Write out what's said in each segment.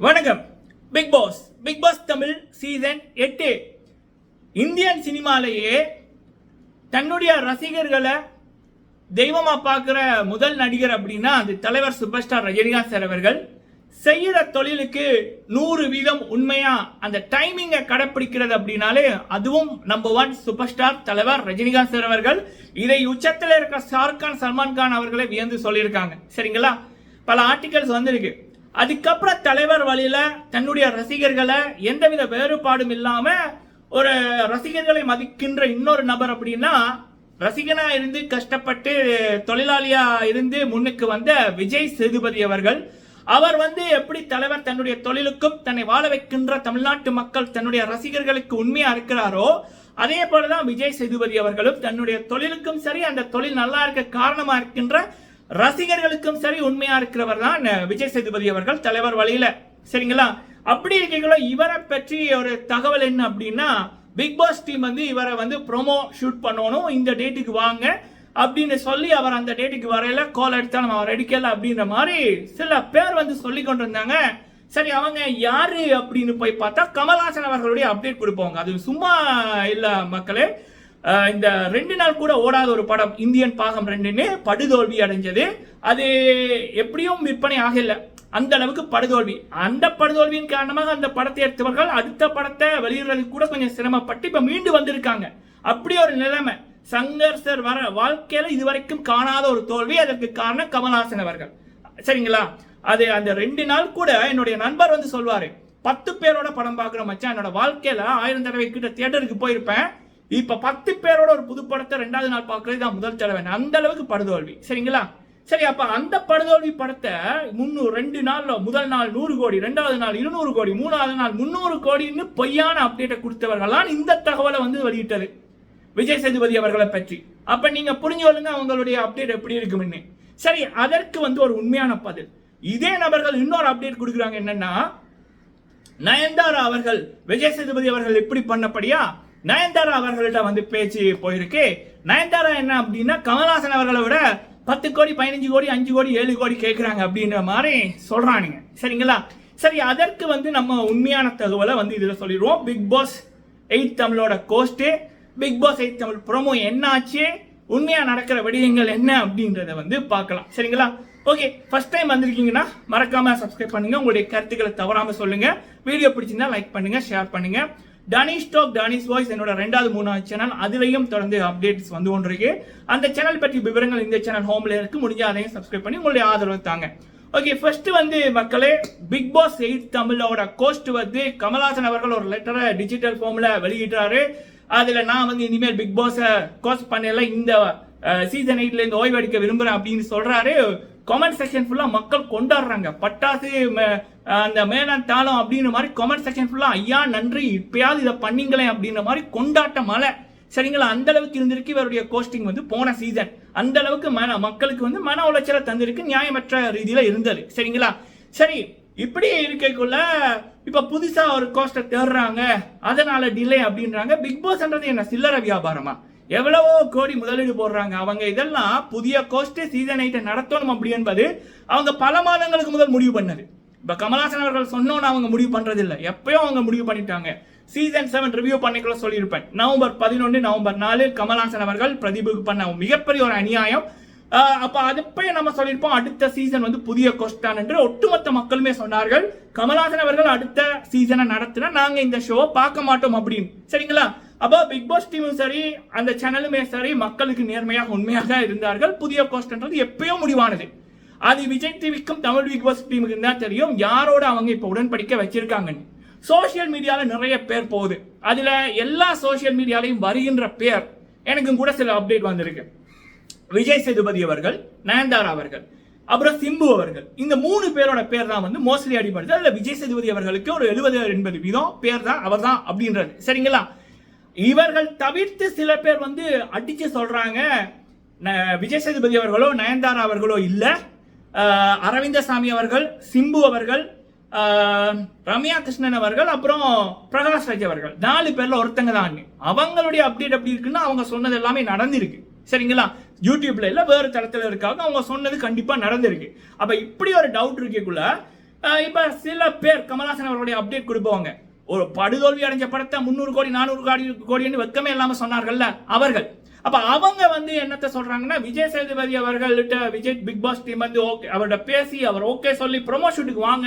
வணக்கம். Bigg Boss Bigg Boss Tamil season எட்டு. Indian சினிமாலேயே தன்னுடைய ரசிகர்களை தெய்வமாக பார்க்குற முதல் நடிகர் அப்படின்னா அது தலைவர் சூப்பர் ஸ்டார் ரஜினிகாந்த் சார் அவர்கள். செய்கிற தொழிலுக்கு நூறு வீதம் உண்மையாக அந்த டைமிங்கை கடைப்பிடிக்கிறது அப்படின்னாலே அதுவும் நம்பர் ஒன் சூப்பர் ஸ்டார் தலைவர் ரஜினிகாந்த் சார் அவர்கள். இதை உச்சத்தில் இருக்க ஷாருக் கான் சல்மான் கான் அவர்களை வியந்து சொல்லியிருக்காங்க. சரிங்களா? பல ஆர்டிகல்ஸ் வந்திருக்கு. அதுக்கப்புறம் தலைவர் வழியில் தன்னுடைய ரசிகர்களை எந்தவித வேறுபாடும் இல்லாமல் ஒரு ரசிகர்களை மதிக்கின்ற இன்னொரு நபர் அப்படின்னா ரசிகனாக இருந்து கஷ்டப்பட்டு தொழிலாளியாக இருந்து முன்னுக்கு வந்த விஜய் சேதுபதி அவர்கள். அவர் வந்து எப்படி தலைவர் தன்னுடைய தொழிலுக்கும் தன்னை வாழ வைக்கின்ற தமிழ்நாட்டு மக்கள் தன்னுடைய ரசிகர்களுக்கு உண்மையாக இருக்கிறாரோ அதே போலதான் விஜய் சேதுபதி அவர்களும் தன்னுடைய தொழிலுக்கும் சரி அந்த தொழில் நல்லா இருக்க காரணமாக இருக்கின்ற ரசிகர்களுக்கும் சரி உண்மையா இருக்கிறவர் தான் விஜய் சேதுபதி அவர்கள் தலைவர் வழியில. சரிங்களா? அப்படி இருக்கீங்களோ இவரை பற்றி ஒரு தகவல் என்ன அப்படின்னா பிக் பாஸ் டீம் வந்து இவரை வந்து ப்ரோமோ ஷூட் பண்ணணும் இந்த டேட்டுக்கு வாங்க அப்படின்னு சொல்லி அவர் அந்த டேட்டுக்கு வரையில கால் எடுத்தா நம்ம அவர் அடிக்கல அப்படின்ற மாதிரி சில பேர் வந்து சொல்லி கொண்டு இருந்தாங்க சரி அவங்க யாரு அப்படின்னு போய் பார்த்தா கமல்ஹாசன் அவர்களுடைய அப்டேட் கொடுப்பாங்க. அது சும்மா இல்ல மக்களே. இந்த ரெண்டு நாள் கூட ஓடாத ஒரு படம் இந்தியன் பாகம் ரெண்டுன்னு படுதோல்வி அடைஞ்சது. அது எப்படியும் விற்பனை ஆகல. அந்த அளவுக்கு படுதோல்வி. அந்த படுதோல்வியின் காரணமாக அந்த படத்தை எடுத்தவர்கள் அடுத்த படத்தை வெளியிடுறதுக்கு கூட கொஞ்சம் சிரமப்பட்டு இப்போ மீண்டு வந்திருக்காங்க. அப்படி ஒரு நிலைமை. சங்கர் சார் வர வாழ்க்கையில் இதுவரைக்கும் காணாத ஒரு தோல்வி. அதற்கு காரணம் கமல்ஹாசன் அவர்கள். சரிங்களா? அது அந்த ரெண்டு நாள் கூட என்னுடைய நண்பர் வந்து சொல்வாரு. பத்து பேரோட படம் பார்க்குற மச்சான். என்னோட வாழ்க்கையில ஆயிரம் தடவை கிட்ட தியேட்டருக்கு போயிருப்பேன். இப்ப பத்து பேரோட ஒரு புது படத்தை ரெண்டாவது நாள் பார்க்கறது தான் முதல் தடவை. அந்த அளவுக்கு படுதோல்வி. சரிங்களா? சரி அப்ப அந்த படுதோல்வி படத்தை முன்னூறு ரெண்டு நாள்ல முதல் நாள் நூறு கோடி ரெண்டாவது நாள் இருநூறு கோடி மூணாவது நாள் முந்நூறு கோடின்னு பொய்யான அப்டேட்டை கொடுத்தவர்களால் இந்த தகவலை வந்து வெளியிட்டது. விஜய் சேதுபதி அவர்களை பற்றி. அப்ப நீங்க புரிஞ்சு கொள்ளுங்க அவங்களுடைய அப்டேட் எப்படி இருக்கும்னு. சரி அதற்கு வந்து ஒரு உண்மையான பதில். இதே நபர்கள் இன்னொரு அப்டேட் கொடுக்குறாங்க என்னன்னா நயன்தாரா அவர்கள் விஜய் சேதுபதி அவர்கள் எப்படி பண்ணப்படியா நயன்தாரா அவர்கள்ட்ட வந்து பேச்சு போயிருக்கு. நயன்தாரா என்ன அப்படின்னா கமல்ஹாசன் அவர்களை விட பத்து கோடி பதினஞ்சு கோடி அஞ்சு கோடி ஏழு கோடி கேட்குறாங்க அப்படின்ற மாதிரி சொல்கிறானுங்க சரிங்களா? சரி அதற்கு வந்து நம்ம உண்மையான தகவலை வந்து இதில் சொல்லிடுவோம். பிக் பாஸ் எயிட் தமிழோட host. Bigg Boss eight Tamil promo என்ன ஆச்சு உண்மையாக நடக்கிற விடயங்கள் என்ன அப்படின்றத வந்து பார்க்கலாம். சரிங்களா? ஓகே ஃபர்ஸ்ட் டைம் வந்திருக்கீங்கன்னா மறக்காமல் சப்ஸ்கிரைப் பண்ணுங்கள் உங்களுடைய கருத்துக்களை தவறாமல் சொல்லுங்கள் வீடியோ பிடிச்சிருந்தா லைக் பண்ணுங்கள் ஷேர் பண்ணுங்கள் டனிஷ் டாக் டனிஷ் வாய்ஸ் என்னோட ரெண்டாவது மூணாவது சேனல் அதுலேயும் தொடர்ந்து அப்டேட்ஸ் வந்து கொண்டிருக்கு. அந்த சேனல் பற்றி விவரங்கள் இந்த சேனல் ஹோம்ல இருக்கு. முடிஞ்ச அதையும் சப்ஸ்கிரைப் பண்ணி உங்களுடைய ஆதரவு தாங்க. ஓகே ஃபர்ஸ்ட் வந்து மக்களே பிக் பாஸ் எயிட் தமிழோட கோஸ்ட் வந்து கமல்ஹாசன் அவர்கள் ஒரு லெட்டரை டிஜிட்டல் ஃபார்ம்ல வெளியிட்டாரு அதுல நான் வந்து இனிமேல் பிக் பாஸை கோஸ்ட் பண்ணல இந்த சீசன் எயிட்ல இருந்து ஓய்வு எடுக்க விரும்புறேன் அப்படின்னு சொல்றாரு. கமெண்ட் செக்ஷன் ஃபுல்லா மக்கள் கொண்டாடுறாங்க. பட்டாசு ம- அந்த மேலான் தாளம் அப்படின்ற மாதிரி கமெண்ட் செக்ஷன் ஃபுல்லாக ஐயா நன்றி. இப்பயாவது இதை பண்ணிங்களேன் அப்படின்ற மாதிரி கொண்டாட்ட மழை. சரிங்களா? அந்த அளவுக்கு இருந்திருக்கு இவருடைய கோஸ்டிங் வந்து போன சீசன் அந்த அளவுக்கு மன மக்களுக்கு வந்து மன உளைச்சலை தந்திருக்கு நியாயமற்ற ரீதியில் இருந்தது. சரிங்களா? சரி இப்படி இருக்கக்குள்ள இப்போ புதுசாக ஒரு கோஸ்டை தேடுறாங்க. அதனால டிலே அப்படின்றாங்க. பிக் பாஸ்ன்றது என்ன? சில்லறை வியாபாரமா? எவ்வளவோ கோடி முதலீடு போடுறாங்க. அவங்க இதெல்லாம் புதிய கோஸ்ட் சீசன் எயிட்டை நடத்தணும் அப்படி என்பது அவங்க பல மாதங்களுக்கு முதல் முடிவு பண்ணது. இப்ப கமலாசன் அவர்கள் சொன்னோன்னு அவங்க முடிவு பண்ணுறதில்ல எப்பயும் அவங்க முடிவு பண்ணிட்டாங்க. சீசன் செவன் ரிவ்யூ பண்ணிக்கல சொல்லியிருப்பேன். நவம்பர் பதினொன்று நவம்பர் நாலு கமலாசன் அவர்கள் பிரதீபுக்கு பண்ண மிகப்பெரிய ஒரு அநியாயம். ஆஹ் அப்ப அதுப்பே நம்ம சொல்லியிருப்போம் அடுத்த சீசன் வந்து புதிய கொஸ்டான் என்று ஒட்டுமொத்த மக்களுமே சொன்னார்கள். கமலாசன் அவர்கள் அடுத்த சீசனை நடத்தினா நாங்க இந்த ஷோவை பார்க்க மாட்டோம் அப்படின்னு. சரிங்களா? அப்போ பிக் பாஸ் டீமும் சரி அந்த சேனலுமே சரி மக்களுக்கு நேர்மையாக உண்மையாக இருந்தார்கள். புதிய கோஸ்டன்றது எப்பயோ முடிவானது. அது விஜய் டிவிக்கும் தமிழ் பிக் பாஸ் டீமுக்கு தான் தெரியும்? யாரோட அவங்க இப்போ உடன்படிக்கை வச்சிருக்காங்கன்னு? சோஷியல் மீடியாவில் நிறைய பேர் போகுது. அதில் எல்லா சோஷியல் மீடியாலையும் வருகின்ற பேர் எனக்கும் கூட சில அப்டேட் வந்திருக்கு. விஜய் சேதுபதி அவர்கள் நயன்தாரா அவர்கள் அப்புறம் சிம்பு அவர்கள். இந்த மூணு பேரோட பேர் தான் வந்து மோஸ்ட்லி அடிபடுது. அதில் விஜய் சேதுபதி அவர்களுக்கு ஒரு எழுபது எண்பது வீதம் பேர் தான் அவர் தான் அப்படின்றது. சரிங்களா? இவர்கள் தவிர்த்து சில பேர் வந்து அடிச்சு சொல்றாங்க. ந- விஜய் சேதுபதி அவர்களோ நயன்தாரா அவர்களோ இல்லை. அரவிந்தசாமி அவர்கள் சிம்பு அவர்கள் ரம்யா கிருஷ்ணன் அவர்கள் அப்புறம் பிரகாஷ் ராஜ் அவர்கள். நாலு பேர்ல ஒருத்தங்க தான் அவங்களுடைய அப்டேட் அப்படி இருக்குன்னா அவங்க சொன்னது எல்லாமே நடந்திருக்கு. சரிங்களா? யூடியூப்ல இல்ல வேறு தளத்துல இருக்காங்க. அவங்க சொன்னது கண்டிப்பா நடந்திருக்கு. அப்ப இப்படி ஒரு டவுட் இருக்கக்குள்ள இப்போ இப்ப சில பேர் கமல்ஹாசன் அவர்களுடைய அப்டேட் கொடுப்பவங்க. ஒரு படுதோல்வி அடைஞ்ச படத்தை முந்நூறு கோடி நானூறு கோடி கோடின்னு வெக்கமே இல்லாம சொன்னார்கள்ல அவர்கள். அப்ப அவங்க வந்து என்னத்தை சொல்றாங்கன்னா விஜய் சேதுபதி அவர்கள்ட்ட விஜய் பிக் பாஸ் டீம் வந்து ஓகே அவர்கிட்ட பேசி அவர் ஓகே சொல்லி ப்ரொமோ ஷூட்டுக்கு வாங்க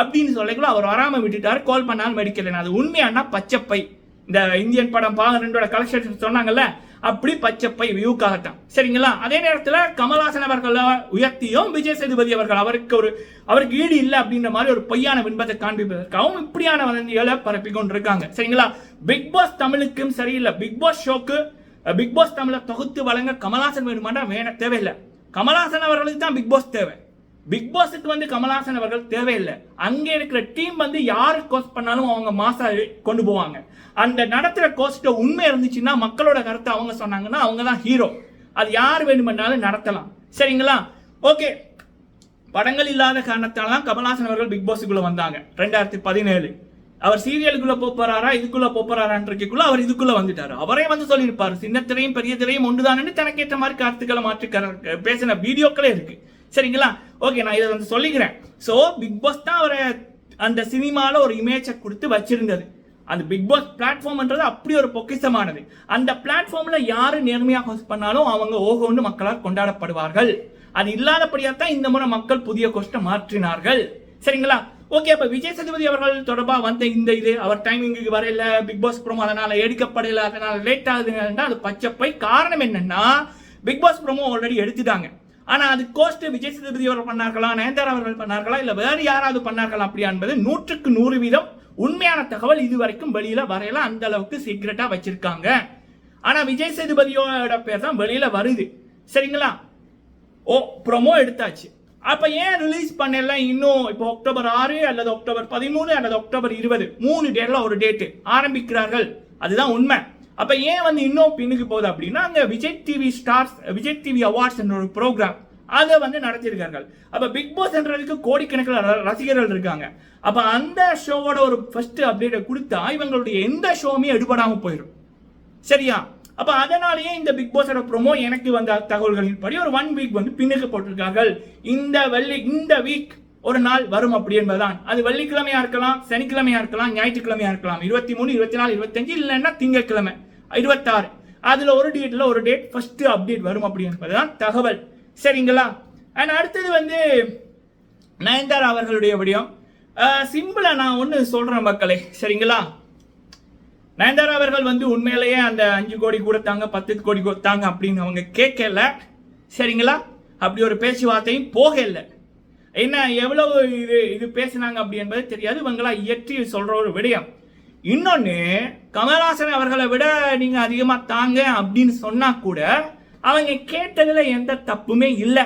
அப்படின்னு சொல்லிக்குள்ள அவர் வராம விட்டுட்டாரு. கால் பண்ணாலும் மெடிக்கல அது உண்மையானா பச்சைப்பை. இந்த இந்தியன் படம் பாக ரெண்டோட கலெக்ஷன் சொன்னாங்கல்ல அப்படி பச்சைப்பை வியூக்காகத்தான். சரிங்களா? அதே நேரத்தில் கமல்ஹாசன் அவர்களை உயர்த்தியும் விஜய் சேதுபதி அவர்கள் அவருக்கு ஒரு அவருக்கு ஈடு இல்லை அப்படின்ற மாதிரி ஒரு பொய்யான பின்பத்தை காண்பிப்பதற்காகவும் இப்படியான வதந்திகளை பரப்பி கொண்டிருக்காங்க. சரிங்களா? பிக் பாஸ் தமிழுக்கும் சரியில்லை. பிக் பாஸ் ஷோக்கு பிக் பாஸ் தமிழை தொகுத்து வழங்க கமலாசன் வேணுமாண்டா? வேண தேவையில்லை. கமலாசன் அவர்களுக்கு தான் பிக் பாஸ் தேவை. பிக் பாஸுக்கு வந்து கமலாசன் அவர்கள் தேவையில்லை. அங்கே இருக்கிற டீம் வந்து யாரு கோஸ்ட் பண்ணாலும் அவங்க மாசா கொண்டு போவாங்க. அந்த நடத்துகிற கோஸ்ட்டை உண்மை இருந்துச்சுன்னா மக்களோட கருத்தை அவங்க சொன்னாங்கன்னா அவங்க தான் ஹீரோ அது யார் வேணுமென்றாலும் நடத்தலாம். சரிங்களா? ஓகே படங்கள் இல்லாத காரணத்தால தான் கமல்ஹாசன் அவர்கள் பிக் பாஸுக்குள்ளே வந்தாங்க. ரெண்டாயிரத்தி பதினேழு. அவர் சீரியலுக்குள்ள போறாரா இதுக்குள்ள போப் போறாரான்றதுக்குள்ள அவர் இதுக்குள்ள வந்துட்டாரு. அவரே வந்து சொல்லியிருப்பார் சின்ன திரையும் பெரிய திரையும் ஒன்றுதானு தனக்கேற்ற மாதிரி கருத்துக்களை மாற்றி பேசின வீடியோக்களே இருக்கு. சரிங்களா? ஓகே நான் இதை வந்து சொல்லிக்கிறேன். ஸோ பிக் பாஸ் தான் அவரை அந்த சினிமால ஒரு இமேஜை கொடுத்து வச்சிருந்தது. அந்த பிக் பாஸ் பிளாட்ஃபார்ம்ன்றது அப்படி ஒரு பொக்கிஷமானது. அந்த பிளாட்ஃபார்ம்ல யாரு நேர்மையாக ஹோஸ்ட் பண்ணாலும் அவங்க ஓகோன்னு மக்களால் கொண்டாடப்படுவார்கள். அது இல்லாதபடியாக தான் இந்த முறை மக்கள் புதிய கோஷ்டை மாற்றினார்கள். சரிங்களா? ஓகே அப்ப விஜய் சேதுபதி அவர்கள் தொடர்பா வந்த இந்த இது அவர் டைமிங்குக்கு வரையில பிக் பாஸ் ப்ரோமோ அதனால எடுக்கப்படல அதனால லேட் ஆகுதுன்னா அது பச்சைப்பை காரணம் என்னன்னா பிக் பாஸ் ப்ரோமோ ஆல்ரெடி எடுத்துட்டாங்க. ஆனா அது கோஸ்ட் விஜய் சேதுபதி அவர்கள் பண்ணார்களா நயன்தாரா அவர்கள் பண்ணார்களா இல்ல வேறு யாராவது பண்ணார்களா அப்படி என்பது நூற்றுக்கு நூறு வீதம் உண்மையான தகவல் இது வரைக்கும் வெளியில வரையில அந்த அளவுக்கு சீக்கிரட்டா வச்சிருக்காங்க. ஆனா விஜய் சேதுபதியோட பேர் தான் வெளியில வருது. சரிங்களா? ஓ ப்ரோமோ எடுத்தாச்சு. அப்ப ஏன் ரிலீஸ் பண்ணல இன்னும்? இப்போ அக்டோபர் ஆறு அல்லது அக்டோபர் பதிமூணு அல்லது அக்டோபர் இருபது. மூணு டேட்ல ஒரு டேட் ஆரம்பிக்கிறார்கள். அதுதான் உண்மை. அப்ப ஏன் வந்து இன்னும் பின்னுக்கு போகுது அப்படின்னா அங்க Vijay TV stars Vijay TV awards என்ற ஒரு ப்ரோக்ராம் அதை வந்து நடத்தியிருக்கார்கள். அப்ப பிக் பாஸ் என்றதுக்கு கோடிக்கணக்கில் ர- ரசிகர்கள் இருக்காங்க. அப்ப அந்த ஷோவோட ஒரு ஃபர்ஸ்ட் அப்டேட்டை கொடுத்தா இவங்களுடைய எந்த ஷோவுமே எடுபடாமல் போயிடும் சரியா? அப்போ அதனாலேயே இந்த பிக் பாஸோட ப்ரொமோ எனக்கு வந்த தகவல்களின் படி ஒரு ஒன் வீக் வந்து பின்னுக்கு போட்டிருக்கார்கள். இந்த வெள்ளி இந்த வீக் ஒரு நாள் வரும் அப்படி என்பதுதான். அது வெள்ளிக்கிழமையா இருக்கலாம் சனிக்கிழமையா இருக்கலாம் ஞாயிற்றுக்கிழமையா இருக்கலாம். இருபத்தி மூணு இருபத்தி நாலு இருபத்தஞ்சு இல்லைன்னா திங்கக்கிழமை இருபத்தாறு. அதில் ஒரு டேட்டில் ஒரு டேட் ஃபஸ்ட்டு அப்டேட் வரும் அப்படி என்பதுதான் தகவல். சரிங்களா? அண்ட் அடுத்தது வந்து நயன்தாரா அவர்களுடைய விடயம். சிம்பிளாக நான் ஒன்று சொல்கிறேன் மக்களே. சரிங்களா? நயன்தாரா அவர்கள் வந்து உண்மையிலேயே அந்த அஞ்சு கோடி கொடுத்தாங்க பத்து கோடி கொடுத்தாங்க அப்படின்னு அவங்க கேட்கல. சரிங்களா? அப்படி ஒரு பேச்சுவார்த்தையும் போகல. என்ன எவ்வளவு இது இது பேசினாங்க அப்படி என்பது தெரியாது. இவங்களா இயற்றி சொல்ற ஒரு விடயம். இன்னொன்று கமல்ஹாசன் அவர்களை விட நீங்க அதிகமா தாங்க அப்படின்னு சொன்னா கூட அவங்க கேட்டதுல எந்த தப்புமே இல்லை.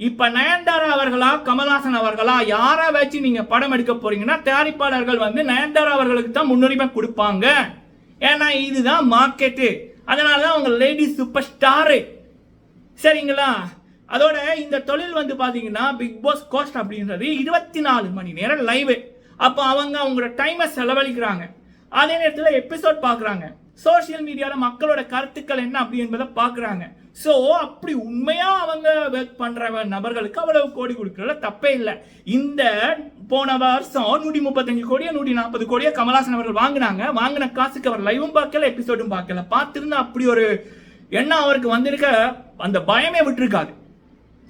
இப்ப நயன்தாரா அவர்களா கமல்ஹாசன் அவர்களா யாரை வச்சு நீங்க படம் எடுக்க போறீங்கன்னா தயாரிப்பாளர்கள் வந்து நயன்தாரா அவர்களுக்கு தான் முன்னுரிமை கொடுப்பாங்க. ஏன்னா இதுதான் மார்க்கெட்டு அதனால தான் அவங்க லேடி சூப்பர் ஸ்டாரு சரிங்களா? அதோட இந்த தொழில் வந்து பார்த்தீங்கன்னா பிக் பாஸ் கோஸ்ட் அப்படின்றது இருபத்தி நாலு மணி நேரம் லைவு அப்போ அவங்க அவங்களோட டைமை செலவழிக்கிறாங்க. அதே நேரத்தில் எபிசோட் பார்க்குறாங்க சோஷியல் மீடியாவில் மக்களோட கருத்துக்கள் என்ன அப்படி என்பதை பார்க்குறாங்க ஸோ அப்படி உண்மையாக அவங்க ஒர்க் பண்ணுற நபர்களுக்கு அவ்வளவு கோடி கொடுக்குறதுல தப்பே இல்லை. இந்த போன வருஷம் நூற்றி முப்பத்தஞ்சு கோடியோ நூற்றி நாற்பது கோடியோ கமலாசன் அவர்கள் வாங்கினாங்க. வாங்கின காசுக்கு அவர் லைவும் பார்க்கல எபிசோடும் பார்க்கல. பார்த்துருந்தா அப்படி ஒரு எண்ணம் அவருக்கு வந்திருக்க அந்த பயமே விட்டுருக்காது.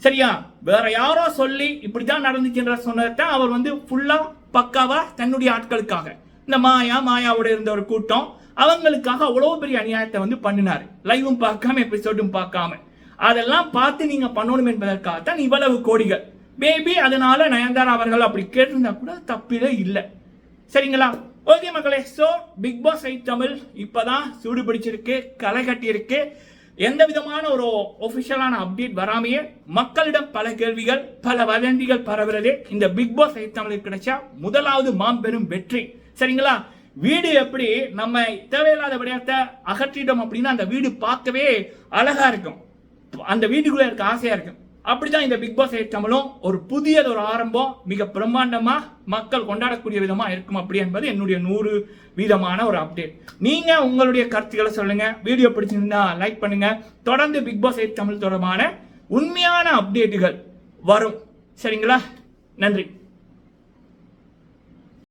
சரியா? வேற யாரோ சொல்லி இப்படிதான் நடந்துச்சுன்ற சொன்னதை அவர் வந்து ஃபுல்லாக பக்காவா தன்னுடைய ஆட்களுக்காக இந்த மாயா மாயாவோட இருந்த ஒரு கூட்டம் அவங்களுக்காக அவ்வளோ பெரிய அநியாயத்தை வந்து பண்ணினார். லைவும் பார்க்காம எபிசோடும் பார்க்காம. அதெல்லாம் பார்த்து நீங்க பண்ணணும் என்பதற்காகத்தான் இவ்வளவு கோடிகள். மேபி அதனால நயன்தாரா அவர்கள் அப்படி கேட்டிருந்தா கூட தப்பிலே இல்லை. சரிங்களா? ஓகே மக்களே ஸோ பிக் பாஸ் ஐ தமிழ் இப்பதான் சூடு பிடிச்சிருக்கு களை கட்டியிருக்கு. எந்த விதமான ஒரு ஒஃபிஷியலான அப்டேட் வராமையே மக்களிடம் பல கேள்விகள் பல வதந்திகள் பரவுறதே இந்த பிக் பாஸ் ஐ தமிழுக்கு கிடைச்சா முதலாவது மாம்பெரும் வெற்றி. சரிங்களா? வீடு எப்படி நம்ம தேவையில்லாத விடயத்தை அகற்றிட்டோம் அப்படின்னா அந்த வீடு பார்க்கவே அழகா இருக்கும். அந்த வீட்டுக்குள்ளே இருக்க ஆசையா இருக்கும். அப்படிதான் இந்த பிக் பாஸ் தமிழும் ஒரு புதியது ஒரு ஆரம்பம் மிக பிரம்மாண்டமா மக்கள் கொண்டாடக்கூடிய விதமா இருக்கும் அப்படி என்பது என்னுடைய நூறு வீதமான ஒரு அப்டேட் நீங்க உங்களுடைய கருத்துக்களை சொல்லுங்க. வீடியோ பிடிச்சிருந்தா லைக் பண்ணுங்க. தொடர்ந்து பிக் பாஸ் தமிழ் தொடர்பான உண்மையான அப்டேட்டுகள் வரும். சரிங்களா? நன்றி.